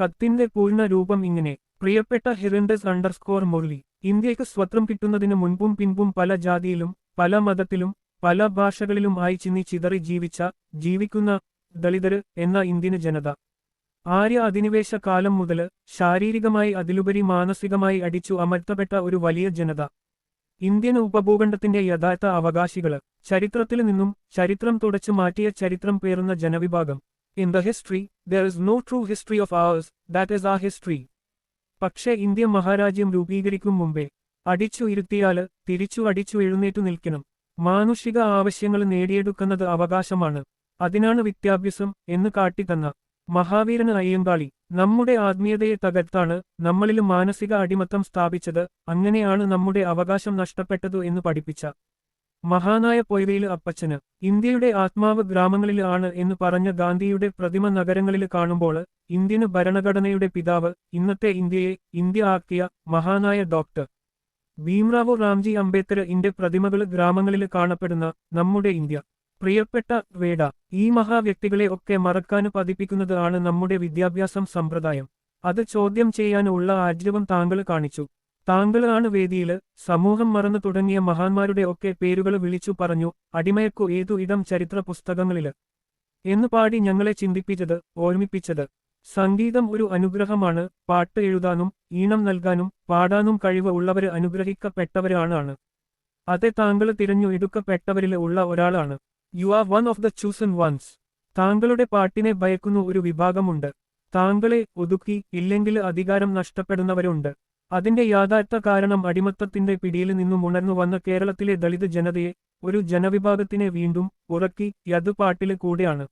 കത്തിന്റെ പൂർണ രൂപം ഇങ്ങനെ. പ്രിയപ്പെട്ട ഹിറിൻഡസ് അണ്ടർസ്കോർ മുരളി ഇന്ത്യയ്ക്ക് സ്വത്രം കിട്ടുന്നതിന് മുൻപും പിൻപും പല ജാതിയിലും പല മതത്തിലും പല ഭാഷകളിലും ആയി ചിന്നി ചിതറി ജീവിച്ച ജീവിക്കുന്ന ദളിതര് എന്ന ഇന്ത്യൻ ജനത. ആര്യ അധിനിവേശ കാലം മുതൽ ശാരീരികമായി അതിലുപരി മാനസികമായി അടിച്ചു അമർത്തപ്പെട്ട ഒരു വലിയ ജനത. ഇന്ത്യൻ ഉപഭൂഖണ്ഡത്തിന്റെ യഥാർത്ഥ അവകാശികൾ. ചരിത്രത്തിൽ നിന്നും ചരിത്രം തുടച്ചു മാറ്റിയ ചരിത്രം പേറുന്ന ജനവിഭാഗം. In the history, there is no true history of ours, that is our history. പക്ഷേ ഇന്ത്യ മഹാരാജ്യം രൂപീകരിക്കും മുമ്പേ അടിച്ചു ഇരുത്തിയാൽ തിരിച്ചു അടിച്ചു എഴുന്നേറ്റു നിൽക്കണം. മാനുഷിക ആവശ്യങ്ങൾ നേടിയെടുക്കുന്നത് അവകാശമാണ്. അതിനാണ് വിദ്യാഭ്യാസം എന്ന് കാട്ടിത്തന്ന മഹാവീരന് അയ്യങ്കാളി. നമ്മുടെ ആത്മീയതയെ തകർത്താണ് നമ്മളിൽ മാനസിക അടിമത്തം സ്ഥാപിച്ചത്. അങ്ങനെയാണ് നമ്മുടെ അവകാശം നഷ്ടപ്പെട്ടതു എന്ന് പഠിപ്പിച്ച മഹാനായ പൊയ്വയിൽ അപ്പച്ചന് ഇന്ത്യയുടെ ആത്മാവ് ഗ്രാമങ്ങളിൽ ആണ് എന്ന് പറഞ്ഞ ഗാന്ധിയുടെ പ്രതിമ നഗരങ്ങളിൽ കാണുമ്പോൾ ഇന്ത്യന് ഭരണഘടനയുടെ പിതാവ് ഇന്നത്തെ ഇന്ത്യയെ ഇന്ത്യ ആക്കിയ മഹാനായ ഡോക്ടർ. ഭീംറാവു റാംജി അംബേദ്കർ ഇന്ത്യ പ്രതിമകൾ ഗ്രാമങ്ങളിൽ കാണപ്പെടുന്ന നമ്മുടെ ഇന്ത്യ. പ്രിയപ്പെട്ട വേട ഈ മഹാവ്യക്തികളെ ഒക്കെ മറക്കാൻ പതിപ്പിക്കുന്നത് ആണ് നമ്മുടെ വിദ്യാഭ്യാസം സമ്പ്രദായം. അത് ചോദ്യം ചെയ്യാനുള്ള ആജീവം താങ്കൾ കാണിച്ചു. താങ്കൾ ആണ് വേദിയിൽ സമൂഹം മറന്നു തുടങ്ങിയ മഹാന്മാരുടെ ഒക്കെ പേരുകൾ വിളിച്ചു പറഞ്ഞു അടിമയക്കു ഏതു ഇടം ചരിത്ര പുസ്തകങ്ങളിൽ എന്ന് പാടി ഞങ്ങളെ ചിന്തിപ്പിച്ചത് ഓർമ്മിപ്പിച്ചത്. സംഗീതം ഒരു അനുഗ്രഹമാണ് പാട്ട് എഴുതാനും ഈണം നൽകാനും പാടാനും കഴിവ് ഉള്ളവര് അനുഗ്രഹിക്കപ്പെട്ടവരാണ്. അതെ താങ്കൾ തിരഞ്ഞു എടുക്കപ്പെട്ടവരിൽ ഉള്ള ഒരാളാണ്. You are one of the chosen ones താങ്കളുടെ പാട്ടിനെ ഭയക്കുന്ന ഒരു വിഭാഗമുണ്ട്. താങ്കളെ ഒതുക്കി ഇല്ലെങ്കിൽ അധികാരം നഷ്ടപ്പെടുന്നവരുണ്ട്. അതിന്റെ യാഥാർത്ഥ കാരണം അടിമത്തത്തിന്റെ പിടിയിൽ നിന്നും ഉണർന്നു വന്ന കേരളത്തിലെ ദളിത് ജനതയെ ഒരു ജനവിഭാഗത്തിനെ വീണ്ടും ഉറക്കി യതു പാട്ടിൽ കൂടെയാണ്.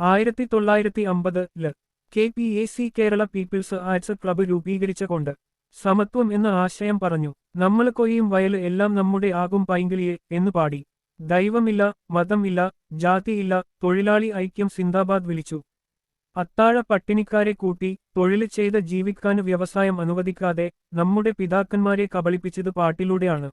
ആയിരത്തി തൊള്ളായിരത്തി അമ്പതിൽ K P A C Kerala people's arts club രൂപീകരിച്ച കൊണ്ട് സമത്വം എന്ന ആശയം പറഞ്ഞു. നമ്മൾ കൊയ്യും വയൽ എല്ലാം നമ്മുടെ ആകും പൈങ്കിളിയെ എന്ന് പാടി. ദൈവമില്ല മതമില്ല ജാതിയില്ല തൊഴിലാളി ഐക്യം സിന്ദാബാദ് വിളിച്ചു. അത്താഴ പട്ടിണിക്കാരെ കൂട്ടി തൊഴിൽ ചെയ്ത് ജീവിക്കാൻ വ്യവസായം അനുവദിക്കാതെ നമ്മുടെ പിതാക്കന്മാരെ കബളിപ്പിച്ചത് പാട്ടിലൂടെയാണ്.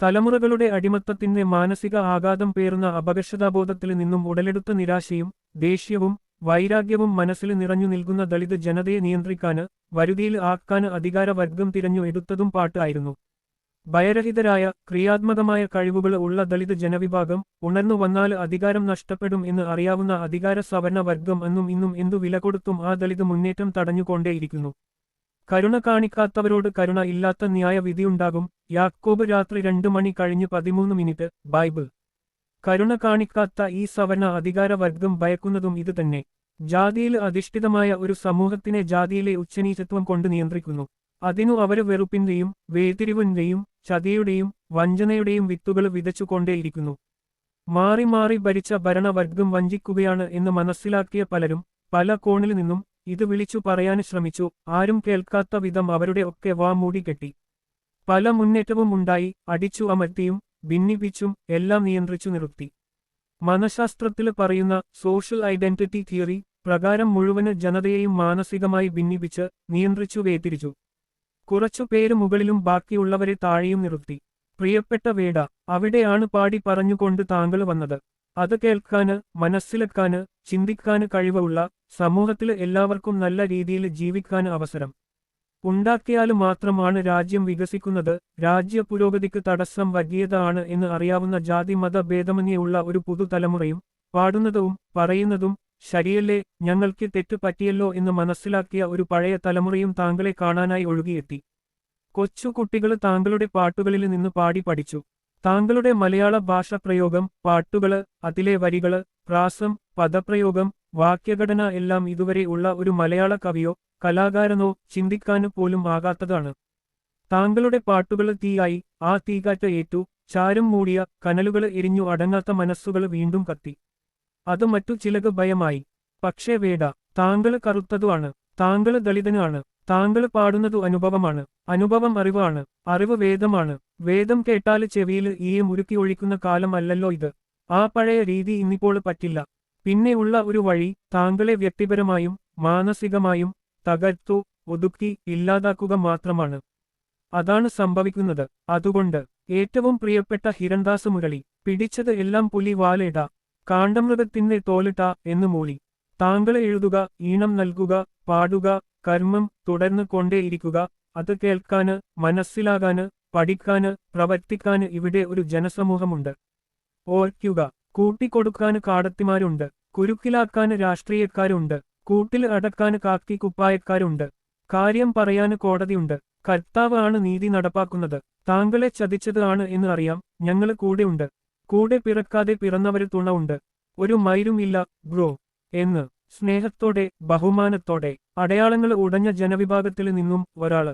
തലമുറകളുടെ അടിമത്തത്തിന്റെ മാനസിക ആഘാതം പേറുന്ന അപകർഷതാബോധത്തിൽ നിന്നും ഉടലെടുത്ത നിരാശയും ദേഷ്യവും വൈരാഗ്യവും മനസ്സിൽ നിറഞ്ഞു നിൽക്കുന്ന ദളിത് ജനതയെ നിയന്ത്രിക്കാന് വരുതിയിൽ ആക്കാന് അധികാരവർഗം തിരഞ്ഞു എടുത്തതും പാട്ട് ആയിരുന്നു. ഭയരഹിതരായ ക്രിയാത്മകമായ കഴിവുകൾ ഉള്ള ദളിത് ജനവിഭാഗം ഉണർന്നു വന്നാൽ അധികാരം നഷ്ടപ്പെടും എന്ന് അറിയാവുന്ന അധികാര സവർണ വർഗം അന്നും ഇന്നും എന്തു വില കൊടുത്തും ആ ദളിത് മുന്നേറ്റം തടഞ്ഞുകൊണ്ടേയിരിക്കുന്നു. കരുണ കാണിക്കാത്തവരോട് കരുണ ഇല്ലാത്ത ന്യായ വിധിയുണ്ടാകും യാക്കോബ് രാത്രി രണ്ടു മണി കഴിഞ്ഞ് പതിമൂന്ന് മിനിറ്റ്. ബൈബിൾ. കരുണ കാണിക്കാത്ത ഈ സവർണ അധികാരവർഗം ഭയക്കുന്നതും ഇതുതന്നെ. ജാതിയിൽ അധിഷ്ഠിതമായ ഒരു സമൂഹത്തിനെ ജാതിയിലെ ഉച്ചനീചത്വം കൊണ്ട് നിയന്ത്രിക്കുന്നു. അതിനു അവർ വെറുപ്പിന്റെയും വേതിരിവിന്റെയും ചതിയുടെയും വഞ്ചനയുടെയും വിത്തുകൾ വിതച്ചുകൊണ്ടേയിരിക്കുന്നു. മാറി മാറി ഭരിച്ച ഭരണവർഗം വഞ്ചിക്കുകയാണ് എന്ന് മനസ്സിലാക്കിയ പലരും പല കോണിൽ നിന്നും ഇത് വിളിച്ചു പറയാൻ ശ്രമിച്ചു. ആരും കേൾക്കാത്ത വിധം അവരുടെ ഒക്കെ വാ മൂടിക്കെട്ടി പല മുന്നേറ്റവും ഉണ്ടായി. അടിച്ചു അമർത്തിയും ഭിന്നിപ്പിച്ചും എല്ലാം നിയന്ത്രിച്ചു നിർത്തി. മനഃശാസ്ത്രത്തിൽ പറയുന്ന സോഷ്യൽ ഐഡന്റിറ്റി തിയറി പ്രകാരം മുഴുവൻ ജനതയെയും മാനസികമായി ഭിന്നിപ്പിച്ച് നിയന്ത്രിച്ചു വേതിരിച്ചു കുറച്ചു പേര് മുകളിലും ബാക്കിയുള്ളവരെ താഴെയും നിർത്തി. പ്രിയപ്പെട്ട വേട അവിടെയാണ് പാടി പറഞ്ഞുകൊണ്ട് താങ്കൾ വന്നത്. അത് കേൾക്കാന് മനസ്സിലാക്കാന് ചിന്തിക്കാന് കഴിവുള്ള സമൂഹത്തിൽ എല്ലാവർക്കും നല്ല രീതിയിൽ ജീവിക്കാൻ അവസരം. ഉണ്ടാക്കിയാൽ മാത്രമാണ് രാജ്യം വികസിക്കുന്നത് രാജ്യ പുരോഗതിക്ക് തടസ്സം ആണ് എന്ന് അറിയാവുന്ന ജാതി മത ഭേദമന്യുള്ള ഒരു പുതുതലമുറയും പാടുന്നതും പറയുന്നതും ശരിയല്ലേ ഞങ്ങൾക്ക് തെറ്റ് പറ്റിയല്ലോ എന്ന് മനസ്സിലാക്കിയ ഒരു പഴയ തലമുറയും താങ്കളെ കാണാനായി ഒഴുകിയെത്തി. കൊച്ചുകുട്ടികൾ താങ്കളുടെ പാട്ടുകളിൽ നിന്ന് പാടി പഠിച്ചു. താങ്കളുടെ മലയാള ഭാഷ പ്രയോഗം പാട്ടുകൾ അതിലെ വരികൾ പ്രാസം പദപ്രയോഗം വാക്യഘടന എല്ലാം ഇതുവരെ ഉള്ള ഒരു മലയാള കവിയോ കലാകാരനോ ചിന്തിക്കാന് പോലും ആകാത്തതാണ്. താങ്കളുടെ പാട്ടുകൾ തീയായി ആ തീകാറ്റ ഏറ്റു ചാരം മൂടിയ കനലുകൾ എരിഞ്ഞു അടങ്ങാത്ത മനസ്സുകൾ വീണ്ടും കത്തി. അത് മറ്റു ചിലത് ഭയമായി. പക്ഷേ വേട താങ്കൾ കറുത്തതുമാണ് താങ്കൾ ദളിതനാണ് താങ്കൾ പാടുന്നതു അനുഭവമാണ് അനുഭവം അറിവാണ് അറിവ് വേദമാണ്. വേദം കേട്ടാൽ ചെവിയിൽ ഈയെ മുരുക്കി ഒഴിക്കുന്ന കാലം അല്ലല്ലോ ഇത്. ആ പഴയ രീതി ഇന്നിപ്പോൾ പറ്റില്ല. പിന്നെ ഉള്ള ഒരു വഴി താങ്കളെ വ്യക്തിപരമായും മാനസികമായും തകർത്തു ഒതുക്കി ഇല്ലാതാക്കുക മാത്രമാണ്. അതാണ് സംഭവിക്കുന്നത്. അതുകൊണ്ട് ഏറ്റവും പ്രിയപ്പെട്ട ഹിരൺദാസ് മുരളി പിടിച്ചത് എല്ലാം പുലി വാലേട. കാണ്ടമൃഗത്തിന്റെ തോലിട്ട എന്ന് മൂളി. താങ്കളെ എഴുതുക ഈണം നൽകുക പാടുക കർമ്മം തുടർന്ന് കൊണ്ടേയിരിക്കുക അത് കേൾക്കാന് മനസ്സിലാകാന് പഠിക്കാന് പ്രവർത്തിക്കാന് ഇവിടെ ഒരു ജനസമൂഹമുണ്ട്. ഓർക്കുക കൂട്ടിക്കൊടുക്കാന് കാടത്തിമാരുണ്ട്. കുരുക്കിലാക്കാന് രാഷ്ട്രീയക്കാരുണ്ട്. കൂട്ടിൽ അടക്കാന് കാക്കി കുപ്പായക്കാരുണ്ട്. കാര്യം പറയാന് കോടതിയുണ്ട്. കർത്താവ് ആണ് നീതി നടപ്പാക്കുന്നത്. താങ്കളെ ചതിച്ചത് ആണ് എന്ന് അറിയാം. ഞങ്ങൾ കൂടെയുണ്ട്. കൂടെ പിറക്കാതെ പിറന്നവര് തുണ ഉണ്ട്. ഒരു മൈരും ഇല്ല ബ്രോ എന്ന് സ്നേഹത്തോടെ ബഹുമാനത്തോടെ അടയാളങ്ങൾ ഉടഞ്ഞ ജനവിഭാഗത്തിൽ നിന്നും ഒരാൾ